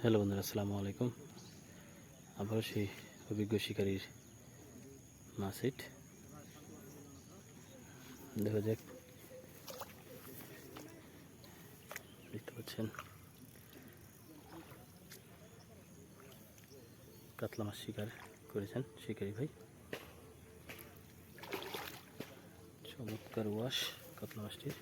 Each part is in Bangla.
হ্যালো বন্ধুরা, আসসালামু আলাইকুম। আবারও সেই অভিজ্ঞ শিকারীর মাসিট। দেখা যাক। দেখতে পাচ্ছেন। কাতলা মাছ শিকার করেছেন শিকারী ভাই। চমৎকার ওয়াশ কাতলা মাছটির।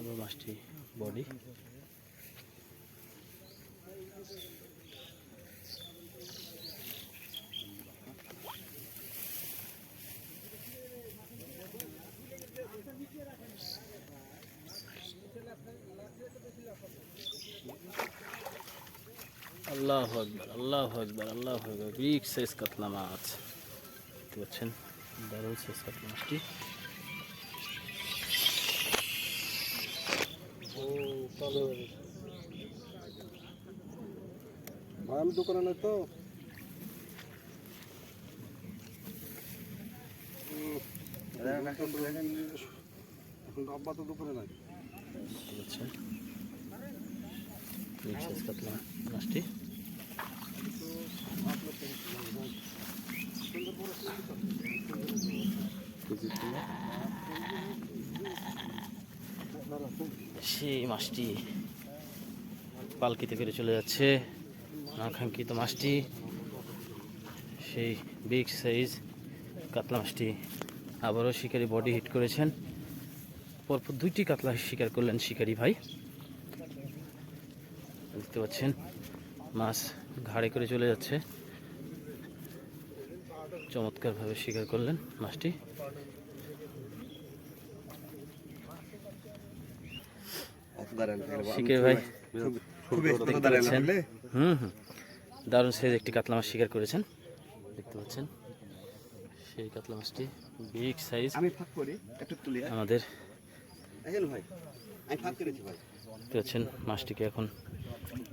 আবার মাছটি বডি। আল্লাহ আকবর আল্লাহ আকবর আল্লাহ আকবর। বিগ সাইজ কাতলা মাছ। দেখতে পাচ্ছেন? দারুণ সাইজ কাতলা মাছটি। আমি দোকানে তো। এখন আব্বা তো দোকানে নাই। দেখতে পাচ্ছেন বিগ সাইজ কাতলা মাছটি কেজি কিলো। সেই মাছটি পালকিতে করে চলে যাচ্ছে। আকাঙ্ক্ষিত মাছটি, সেই বিগ সাইজ কাতলা মাছটি আবারও শিকারি বডি হিট করেছেন। পরপর দুইটি কাতলা শিকার করলেন শিকারি ভাই। দেখতে পাচ্ছেন, মাছ ঘাড়ে করে চলে যাচ্ছে। চমৎকারভাবে শিকার করলেন মাছটি। শিকারি ভাই। হুম হুম। দারুণ সাইজ একটি কাতলা মাছ শিকার করেছেন। দেখতে পাচ্ছেন। সেই কাতলা মাছটি বিগ সাইজ। আমি ফাঁক করি একটু তুলি আমাদের দেখেন ভাই আমি ফাঁক করেছি ভাই। দেখতে পাচ্ছেন মাছটিকে এখন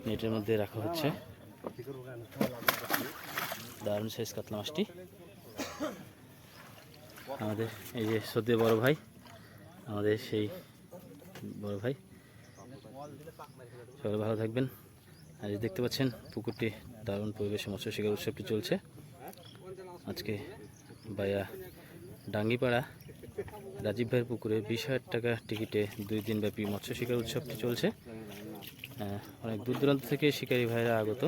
নেটের মধ্যে রাখা হচ্ছে। দারুণ সাইজ কাতলা মাছটি। আমাদের এই যে সদ্য বড় ভাই আমাদের সেই বড় ভাই সবাই ভালো থাকবেন। আর দেখতে পাচ্ছেন, পুকুরটি দারুণ পরিবেশে মৎস্য শিকার উৎসবটি চলছে। আজকে বায়া ডাঙ্গিপাড়া রাজীব ভাইয়ের পুকুরে বিশ হাজার টাকা টিকিটে দুই দিনব্যাপী মৎস্য শিকার উৎসবটি চলছে। অনেক দূর দূরান্ত থেকে শিকারী ভাইরা আগত।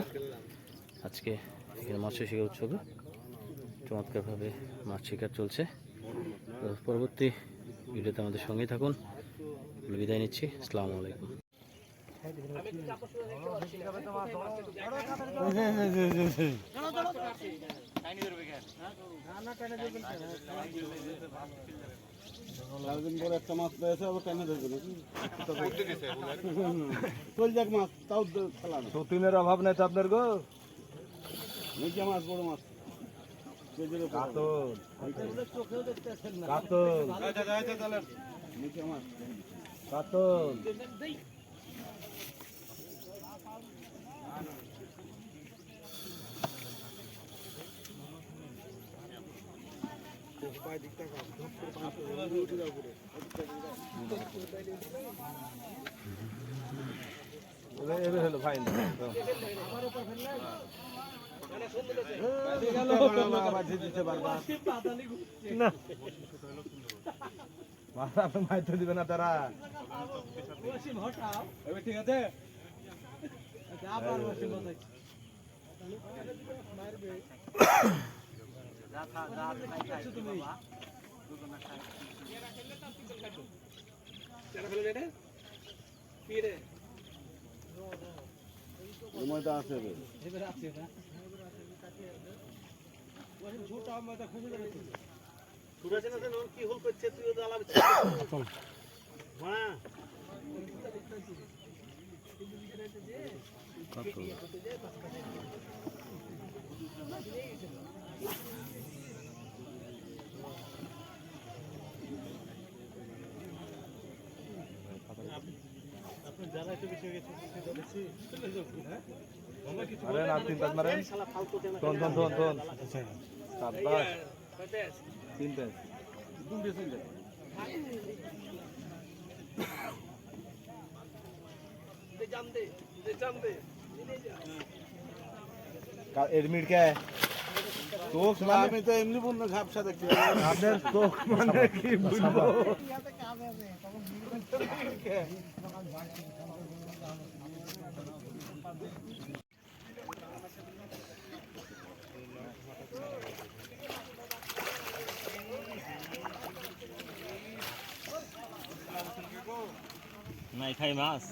আজকে এখানে মৎস্য শিকার উৎসবে চমৎকারভাবে মাছ শিকার চলছে। পরবর্তী ভিডিওতে আমাদের সঙ্গেই থাকুন। বিদায় নিচ্ছি। আসসালামু আলাইকুম। একটা মাছ পেয়েছে চল যাক মাছ তাও না সতীনের অভাব নাই তো আপনার গো? নিচে মাছ বড় মাছ কাতল। কাতল। কাতল। হলো ফাইন না। মাথা আপনি মাইর তো দিবে না তারা ঠিক আছে ওর মধ্যে আরে না তিন পাঁচ মারেন। থন থন থন থন সাব্বাস তিন পাঁচ একদম বেশি যায় এডমিট কে? চোখ মানে আমি তো এমনি বন্য ঘাপসা দেখতে আপনার চোখ মানে কি বুঝব নাই খাই মাছ